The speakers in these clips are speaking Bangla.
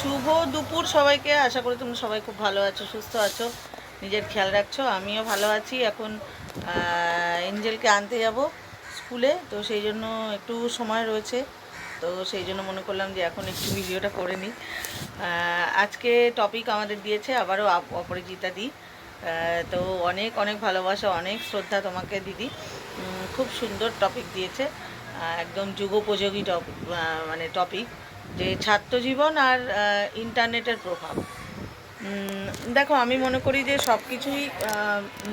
শুভ দুপুর সবাইকে। আশা করি তোমরা সবাই খুব ভালো আছো, সুস্থ আছো, নিজের খেয়াল রাখছো, আমিও ভালো আছি। এখন এঞ্জেলকে আনতে যাব স্কুলে, তো সেই জন্য একটু সময় রয়েছে। তো সেই জন্য মনে করলাম যে এখন একটু ভিডিওটা করে নিই। আজকে টপিক আমাদের দিয়েছে আবারও অপরাজিতা দি। তো অনেক অনেক ভালোবাসা, অনেক শ্রদ্ধা তোমাকে দিদি। খুব সুন্দর টপিক দিয়েছে। একদম যুগোপযোগী টপিক মানে টপিক যে ছাত্র জীবন আর ইন্টারনেটের প্রভাব। দেখো, আমি মনে করি যে সব কিছুই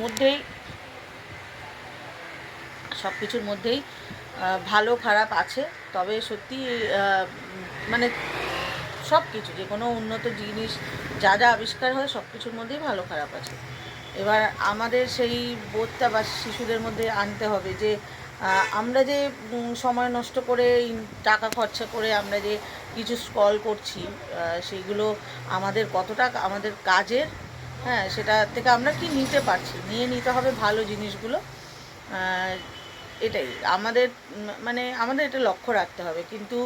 মধ্যেই সব কিছুর মধ্যেই ভালো, খারাপ আছে। তবে সত্যি মানে সব কিছু যে কোনো উন্নত জিনিস, যা যা আবিষ্কার হয় সব কিছুর মধ্যেই ভালো, খারাপ আছে। এবার আমাদের সেই বোধটা বা শিশুদের মধ্যে আনতে হবে যে আমরা যে সময় নষ্ট করে টাকা খরচা করে আমরা যে কিছু স্কল করছি আহ, সেইগুলো আমাদের কতটা আমাদের কাজের হ্যাঁ সেটা থেকে আমরা কি নিতে পারছি? নিয়ে নিতে হবে ভালো জিনিসগুলো এটাই। আমাদের মানে আমাদের এটা লক্ষ্য রাখতে হবে। কিন্তু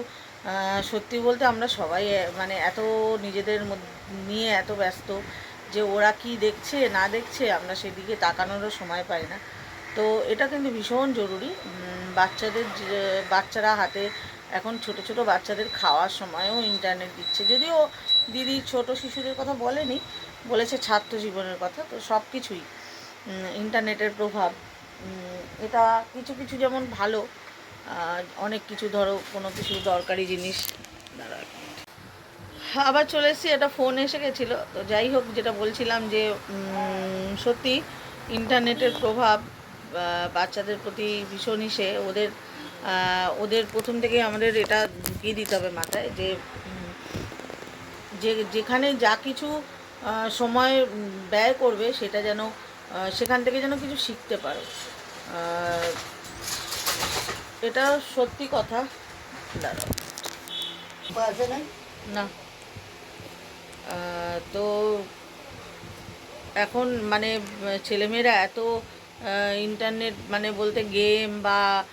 সত্যি বলতে আমরা সবাই মানে এত নিজেদের নিয়ে এত ব্যস্ত যে ওরা কি দেখছে না দেখছে আমরা সেদিকে তাকানোরও সময় পাই না। তো এটা কিন্তু ভীষণ জরুরি। বাচ্চাদের বাচ্চারা হাতে এখন ছোট ছোট বাচ্চাদের খাওয়ার সময়ও ইন্টারনেট দিচ্ছে। যদিও দিদি ছোট শিশুদের কথা বলেনি, বলেছে ছাত্র জীবনের কথা, তো সব কিছুই ইন্টারনেটের প্রভাব। এটা কিছু কিছু যেমন ভালো অনেক কিছু ধরো কোনো কিছু দরকারি জিনিস আবার চলে এসেছি, একটা ফোন এসে গেছিল। তো যাই হোক, যেটা বলছিলাম যে সত্যি ইন্টারনেটের প্রভাব বাচ্চাদের প্রতি ভীষণই সে ওদের ওদের প্রথম থেকে আমাদের এটা ঢুকিয়ে দিতে হবে মাথায় যে যে যেখানে যা কিছু সময় ব্যয় করবে সেটা যেন সেখান থেকে যেন কিছু শিখতে পারো। এটা সত্যি কথা। দাঁড়াও। না। তো এখন মানে ছেলেমেয়েরা এত ইন্টারনেট মানে বলতে গেম বা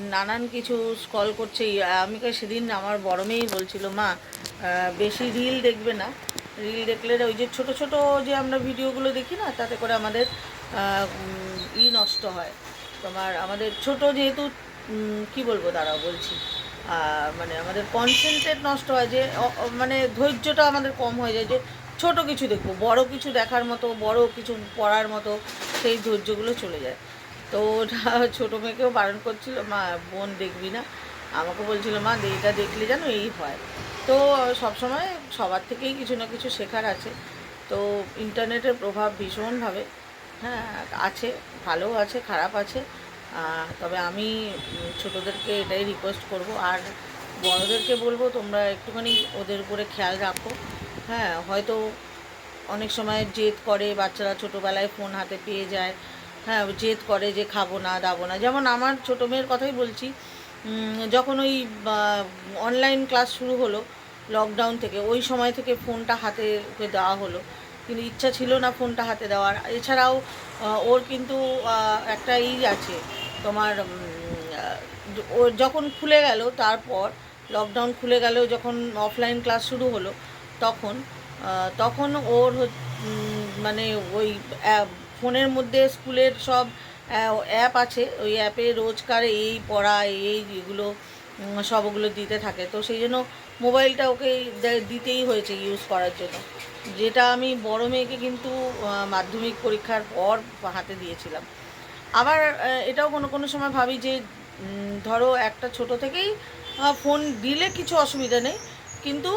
নানান কিছু স্কল করছে। ই- আমি কা- সেদিন আমার বড় মেয়েই বলছিল, মা বেশি রিল দেখবে না। রিল দেখলে ওই যে ছোট ছোট যে আমরা ভিডিওগুলো দেখি না, তাতে করে আমাদের ই নষ্ট হয়। তোমার আমাদের ছোট যেহেতু কি বলব দাঁড়াও বলছি। মানে আমাদের কনসেন্ট্রেট নষ্ট হয় যে মানে ধৈর্যটা আমাদের কম হয়ে যায় যে, ছোট কিছু দেখব, বড় কিছু দেখার মতো, বড় কিছু পড়ার মতো। সেই ধৈর্যগুলো চলে যায়। তো ওটা ছোটো মেয়েকেও বারণ করছিল, মা, বোন দেখবি না? আমাকে বলছিল, মা এইটা দেখলে যেন এই হয়। তো সবসময় সবার থেকেই কিছু না কিছু শেখার আছে। তো ইন্টারনেটের প্রভাব ভীষণভাবে হ্যাঁ আছে ভালো আছে, খারাপ আছে। তবে আমি ছোটোদেরকে এটাই রিকোয়েস্ট করব। আর বড়োদেরকে বলব, তোমরা একটুখানি ওদের উপরে খেয়াল রাখো। হ্যাঁ হয়তো অনেক সময় জেদ করে, বাচ্চারা ছোটোবেলায় ফোন হাতে পেয়ে যায়। হ্যাঁ জেদ করে যে খাব না, দাবো না। যেমন আমার ছোটো মেয়ের কথাই বলছি যখন ওই অনলাইন ক্লাস শুরু হলো লকডাউন থেকে, ওই সময় থেকে ফোনটা হাতে ওকে দেওয়া হলো। কিন্তু ইচ্ছা ছিল না ফোনটা হাতে দেওয়ার। এছাড়াও ওর কিন্তু একটা ই আছে। তোমার ও যখন খুলে গেল, তারপর লকডাউন খুলে গেল, যখন অফলাইন ক্লাস শুরু হলো, তখন তখন ওর মানে ওই ফোনের মধ্যে স্কুলের সব অ্যাপ আছে। ওই অ্যাপে রোজকার এই পড়া, এই এগুলো সব ওগুলো দিতে থাকে। তো সেই জন্য মোবাইলটা ওকে দিতেই হয়েছে ইউজ করার জন্য। যেটা আমি বড় মেয়েকে কিন্তু মাধ্যমিক পরীক্ষার পর হাতে দিয়েছিলাম। আবার এটাও কোনো কোনো সময় ভাবি যে ধরো একটা ছোট থেকেই ফোন দিলে কিছু অসুবিধা নেই। কিন্তু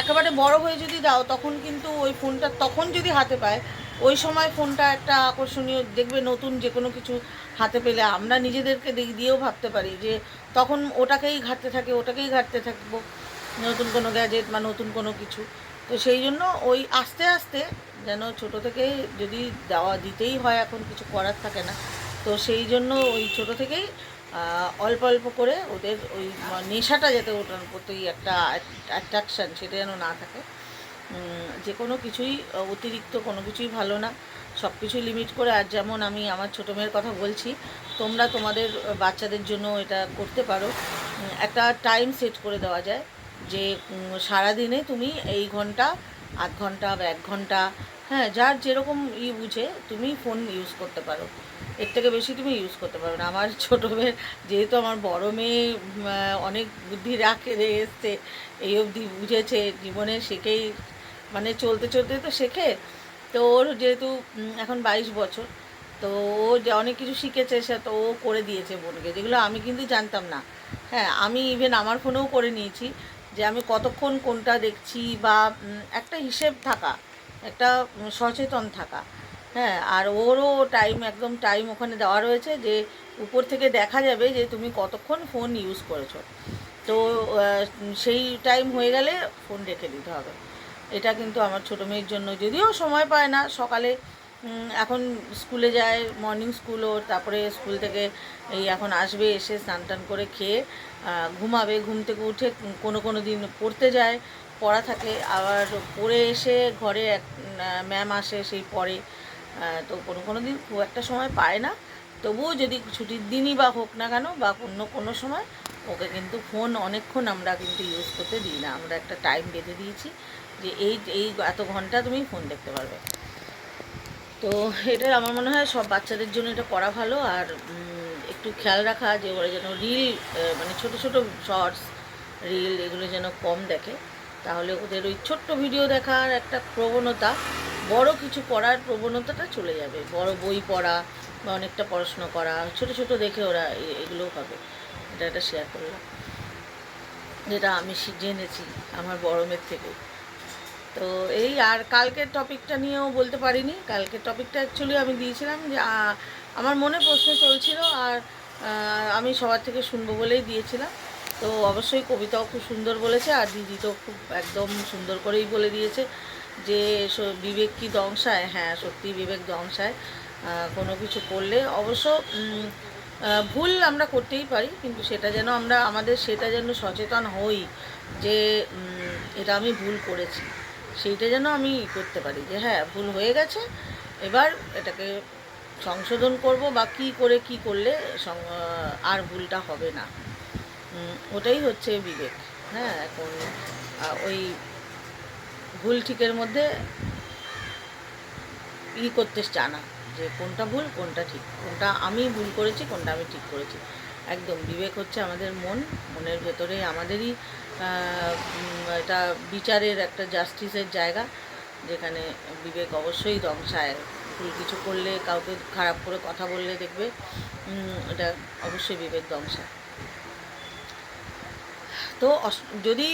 একেবারে বড় হয়ে যদি দাও, তখন কিন্তু ওই ফোনটা, তখন যদি হাতে পায়, ওই সময় ফোনটা একটা আকর্ষণীয় দেখবে নতুন যে কোনো কিছু হাতে পেলে। আমরা নিজেদেরকে দিক দিয়েও ভাবতে পারি যে তখন ওটাকেই ঘাটতে থাকে, ওটাকেই ঘাটতে থাকব। নতুন কোনো গ্যাজেট বা নতুন কোনো কিছু। তো সেই জন্য ওই আস্তে আস্তে যেন ছোট থেকে যদি দেওয়া, দিতেই হয়, এখন কিছু করার থাকে না, তো সেই জন্য ওই ছোট থেকেই অল্প অল্প করে ওদের ওই নেশাটা যাতে ওটার প্রতি একটা অ্যাট্রাকশান সেটা যেন না থাকে। যে কোনো কিছুই অতিরিক্ত, কোনো কিছুই ভালো না। সব কিছুই লিমিট করে আর যেমন আমি আমার ছোটো মেয়ের কথা বলছি, তোমরা তোমাদের বাচ্চাদের জন্য এটা করতে পারো। একটা টাইম সেট করে দেওয়া যায় যে সারাদিনে তুমি এই ঘণ্টা, আধ ঘণ্টা বা এক ঘণ্টা হ্যাঁ যার যেরকম ই বুঝে তুমি ফোন ইউজ করতে পারো। এর থেকে বেশি তুমি ইউজ করতে পারো না। আমার ছোটো মেয়ে, যেহেতু আমার বড় মেয়ে অনেক বুদ্ধি রাখে এসছে, এই অবধি বুঝেছে, জীবনে শেখেই মানে চলতে চলতে তো শেখে। তো ওর যেহেতু এখন বাইশ বছর, তো ও যে অনেক কিছু শিখেছে, সে তো ও করে দিয়েছে বোনকে, যেগুলো আমি কিন্তু জানতাম না। হ্যাঁ আমি ইভেন আমার ফোনেও করে নিয়েছি যে আমি কতক্ষণ কোনটা দেখছি বা একটা হিসেব থাকা। একটা সচেতন থাকা। হ্যাঁ আর ওরও টাইম একদম টাইম ওখানে দেওয়া রয়েছে যে, উপর থেকে দেখা যাবে যে, তুমি কতক্ষণ ফোন ইউজ করেছ। তো সেই টাইম হয়ে গেলে ফোন রেখে দিতে হবে। এটা কিন্তু আমার ছোটো মেয়ের জন্য যদিও সময় পায় না, সকালে এখন স্কুলে যায় মর্নিং স্কুল ওর, তারপরে স্কুল থেকে এই এখন আসবে, এসে স্নান টান করে খেয়ে ঘুমাবে, ঘুম থেকে উঠে কোনো কোনো দিন পড়তে যায়, পড়া থাকে, আবার পড়ে এসে ঘরে এক ম্যাম আসে সেই পড়ে তো কোনো কোনো দিন খুব একটা সময় পায় না, তবুও যদি ছুটির দিনই বা হোক না কেন বা অন্য কোনো সময়, ওকে কিন্তু ফোন অনেকক্ষণ আমরা কিন্তু ইউজ করতে দিই না, আমরা একটা টাইম বেঁধে দিয়েছি যে এই এই এত ঘণ্টা তুমি ফোন দেখতে পারবে। তো এটা আমার মনে হয় সব বাচ্চাদের জন্য এটা করা ভালো আর একটু খেয়াল রাখা যে ওরা যেন রিল মানে ছোট ছোট শর্টস রিল এগুলো যেন কম দেখে। তাহলে ওদের ওই ছোট্ট ভিডিও দেখার একটা প্রবণতা, বড় কিছু পড়ার প্রবণতাটা চলে যাবে। বড় বই পড়া বা অনেকটা পড়াশুনো করা, ছোট ছোট দেখে ওরা এগুলোও পাবে। এটা একটা শেয়ার করলাম। যেটা আমি জেনেছি আমার বড় মেয়ের থেকে তো এই আর কালকের টপিকটা নিয়েও বলতে পারিনি। কালকের টপিকটা অ্যাকচুয়ালি আমি দিয়েছিলাম যে আমার মনে প্রশ্ন চলছিল আর আমি সবার থেকে শুনব বলেই দিয়েছিলাম। তো অবশ্যই কবিতাও খুব সুন্দর বলেছে আর দিদি তো খুব একদম সুন্দর করেই বলে দিয়েছে যে বিবেক কি দংশায় হ্যাঁ সত্যি বিবেক দংশায় কোনো কিছু করলে অবশ্য ভুল আমরা করতেই পারি, কিন্তু সেটা যেন আমরা, আমাদের সেটা যেন সচেতন হই যে এটা আমি ভুল করেছি। সেইটা যেন আমি করতে পারি যে হ্যাঁ ভুল হয়ে গেছে, এবার এটাকে সংশোধন করব বা কী করে কি করলে আর ভুলটা হবে না। ওটাই হচ্ছে বিবেক। হ্যাঁ এখন ওই ভুল ঠিকের মধ্যে ই করতে জানা যে কোনটা ভুল, কোনটা ঠিক। কোনটা আমি ভুল করেছি, কোনটা আমি ঠিক করেছি। একদম, বিবেক হচ্ছে আমাদের মন, মনের ভেতরে আমাদেরই এটা বিচারের একটা জাস্টিসের জায়গা, যেখানে বিবেক অবশ্যই দংশায় ভুল কিছু করলে, কাউকে খারাপ করে কথা বললে দেখবে এটা অবশ্যই বিবেক দংশায় তো যদি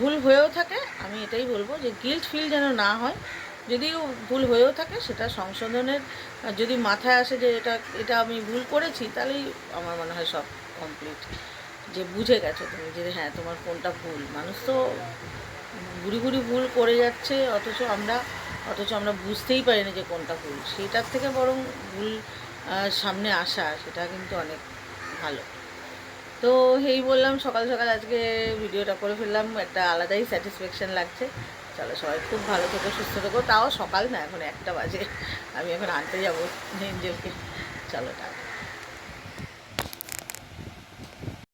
ভুল হয়েও থাকে, আমি এটাই বলব যে গিল্ট ফিল যেন না হয় যদিও ভুল হয়েও থাকে, সেটা সংশোধনের যদি মাথায় আসে যে এটা এটা আমি ভুল করেছি, তাহলেই আমার মনে হয় সব কমপ্লিট যে বুঝে গেছো তুমি যে হ্যাঁ তোমার কোনটা ভুল। মানুষ তো ঘুরি ঘুরি ভুল করে যাচ্ছে, অথচ আমরা অথচ আমরা বুঝতেই পারি না যে কোনটা ভুল। সেটার থেকে বরং ভুল সামনে আসা, সেটা কিন্তু অনেক ভালো। তো এই বললাম, সকাল সকাল আজকে ভিডিওটা করে ফেললাম, একটা আলাদাই স্যাটিসফ্যাকশান লাগছে। চলো, সবাই খুব ভালো থেকে, সুস্থ থেকো। তাও সকাল না, এখন একটা বাজে। আমি এখন আনতে যাব এঞ্জেলকে চলো, টাটা।